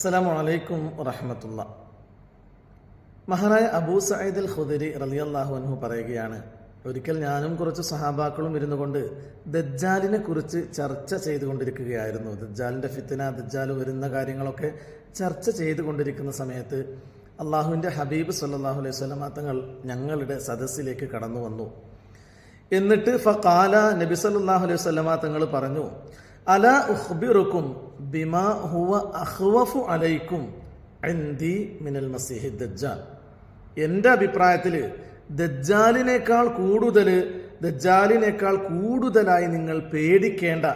അസ്സലാമു അലൈക്കും വറഹമത്തുള്ള. മഹാനായ അബൂ സയ്യിദ് അൽ ഖുദരി റളിയല്ലാഹു അൻഹു പറയുകയാണ് ഒരിക്കൽ ഞാനും കുറച്ച് സഹാബാക്കളും ഇരുന്നു കൊണ്ട് ദജ്ജാലിനെ കുറിച്ച് ചർച്ച ചെയ്തുകൊണ്ടിരിക്കുകയായിരുന്നു. ദജ്ജാലിന്റെ ഫിത്തന ദജ്ജാൽ വരുന്ന കാര്യങ്ങളൊക്കെ ചർച്ച ചെയ്തുകൊണ്ടിരിക്കുന്ന സമയത്ത് അള്ളാഹുവിന്റെ ഹബീബ് സല്ലാഹു അലൈഹി വസല്ലമ തങ്ങൾ ഞങ്ങളുടെ സദസ്സിലേക്ക് കടന്നു വന്നു. എന്നിട്ട് ഫഖാല നബി സല്ലാഹു അലൈഹി വസല്ലമ തങ്ങൾ പറഞ്ഞു അല ഉഖ്ബിറുക്കും ബിമാ ഹുവ അഖ്വഫു അലൈക്കും ഇൻദി മിനൽ മസീഹി ദജ്ജാൽ. എന്റെ അഭിപ്രായത്തിൽ ദജ്ജാലിനേക്കാൾ കൂടുതൽ ദജ്ജാലിനേക്കാൾ കൂടുതലായി നിങ്ങൾ പേടിക്കേണ്ട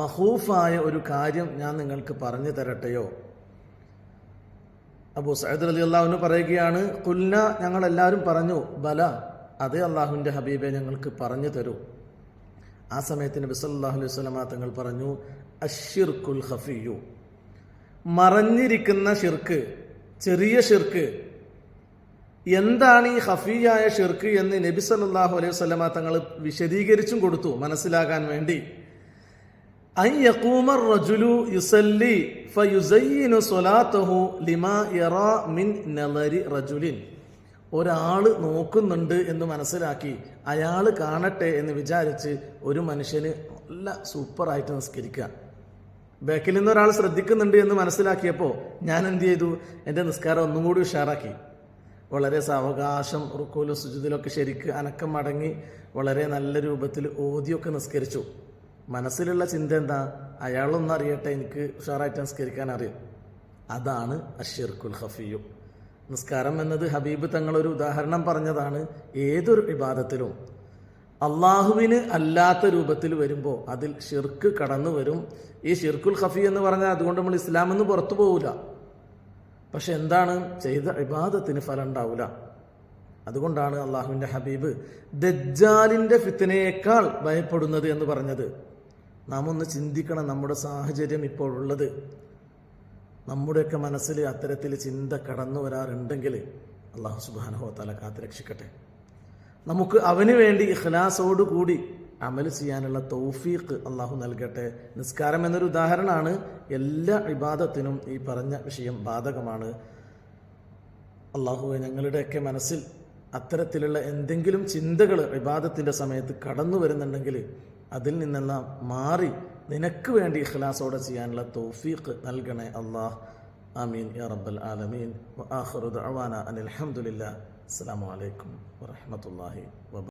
മഹൂഫായ ഒരു കാര്യം ഞാൻ നിങ്ങൾക്ക് പറഞ്ഞു തരട്ടെയോ? അബൂ സയ്യിദ് അലി അള്ളാഹുവിന് പറയുകയാണ് കുല്ല ഞങ്ങൾ എല്ലാവരും പറഞ്ഞു ബല അതേ അള്ളാഹുവിന്റെ ഹബീബെ ഞങ്ങൾക്ക് പറഞ്ഞു തരൂ. ആ സമയത്ത് നബി സല്ലല്ലാഹു അലൈഹി തങ്ങൾ പറഞ്ഞു അഷിർക്കുൽ ഹഫിയു മറഞ്ഞിരിക്കുന്ന ഷിർക്ക് ചെറിയ ഷിർക്ക് എന്താണ് ഈ ഹഫിയായ ഷിർക്ക് എന്ന് നബി സല്ലല്ലാഹു അലൈഹി വസല്ലമ തങ്ങൾ വിശദീകരിച്ചും കൊടുത്തു മനസ്സിലാകാൻ വേണ്ടി. ഒരാൾ നോക്കുന്നുണ്ട് എന്ന് മനസ്സിലാക്കി അയാൾ കാണട്ടെ എന്ന് വിചാരിച്ച് ഒരു മനുഷ്യന് നല്ല സൂപ്പറായിട്ട് നിസ്കരിക്കുക. ബാക്കിൽ നിന്ന് ഒരാൾ ശ്രദ്ധിക്കുന്നുണ്ട് എന്ന് മനസ്സിലാക്കിയപ്പോൾ ഞാൻ എന്ത് ചെയ്തു? എന്റെ നിസ്കാരം ഒന്നും കൂടി ഉഷാറാക്കി. വളരെ സാവകാശം റുക്കോലും സുജിതിലൊക്കെ ശരിക്ക് അനക്കം മടങ്ങി വളരെ നല്ല രൂപത്തിൽ ഓതിയൊക്കെ നിസ്കരിച്ചു. മനസ്സിലുള്ള ചിന്ത എന്താ? അയാളൊന്നും അറിയട്ടെ എനിക്ക് ഉഷാറായിട്ട് നിസ്കരിക്കാൻ അറിയും. അതാണ് അഷിർക്കുൽ ഹഫിയു നിസ്കാരം എന്നത് ഹബീബ് തങ്ങളൊരു ഉദാഹരണം പറഞ്ഞതാണ്. ഏതൊരു വിവാദത്തിലും അള്ളാഹുവിന് അല്ലാത്ത രൂപത്തിൽ വരുമ്പോൾ അതിൽ ഷിർക്ക് കടന്നു വരും. ഈ ഷിർക്കുൽ ഖഫി എന്ന് പറഞ്ഞാൽ അതുകൊണ്ട് നമ്മൾ ഇസ്ലാം എന്ന് പുറത്തു പോവില്ല. പക്ഷെ എന്താണ്? ചെയ്ത ഇബാദത്തിന് ഫലം ഉണ്ടാവില്ല. അതുകൊണ്ടാണ് അള്ളാഹുവിന്റെ ഹബീബ് ദജ്ജാലിന്റെ ഫിത്തനേക്കാൾ ഭയപ്പെടുന്നത് എന്ന് പറഞ്ഞത്. നാം ഒന്ന് ചിന്തിക്കണം നമ്മുടെ സാഹചര്യം ഇപ്പോഴുള്ളത് നമ്മുടെയൊക്കെ മനസ്സിൽ അത്തരത്തിൽ ചിന്ത കടന്നു വരാറുണ്ടെങ്കിൽ അള്ളാഹു സുബാനഹോ തല കാത്തുരക്ഷിക്കട്ടെ നമുക്ക് അവന് വേണ്ടി ഇഖ്ലാസോട് കൂടി അമൽ ചെയ്യാനുള്ള തൗഫീഖ് അള്ളാഹു നൽകട്ടെ. നിസ്കാരം എന്നൊരു ഉദാഹരണമാണ്. എല്ലാ വിവാദത്തിനും ഈ പറഞ്ഞ വിഷയം ബാധകമാണ്. അള്ളാഹുവെ ഞങ്ങളുടെയൊക്കെ മനസ്സിൽ അത്തരത്തിലുള്ള എന്തെങ്കിലും ചിന്തകൾ വിവാദത്തിന്റെ സമയത്ത് കടന്നു വരുന്നുണ്ടെങ്കിൽ അതിൽ നിന്നെല്ലാം മാറി നിനക്ക് വേണ്ടി ഇഖ്ലാസോടെ ചെയ്യാനുള്ള തൗഫീഖ് നൽകണേ അള്ളാഹ് آمين يا رب العالمين. وآخر دعوانا أن الحمد لله. السلام عليكم ورحمة الله وبركاته.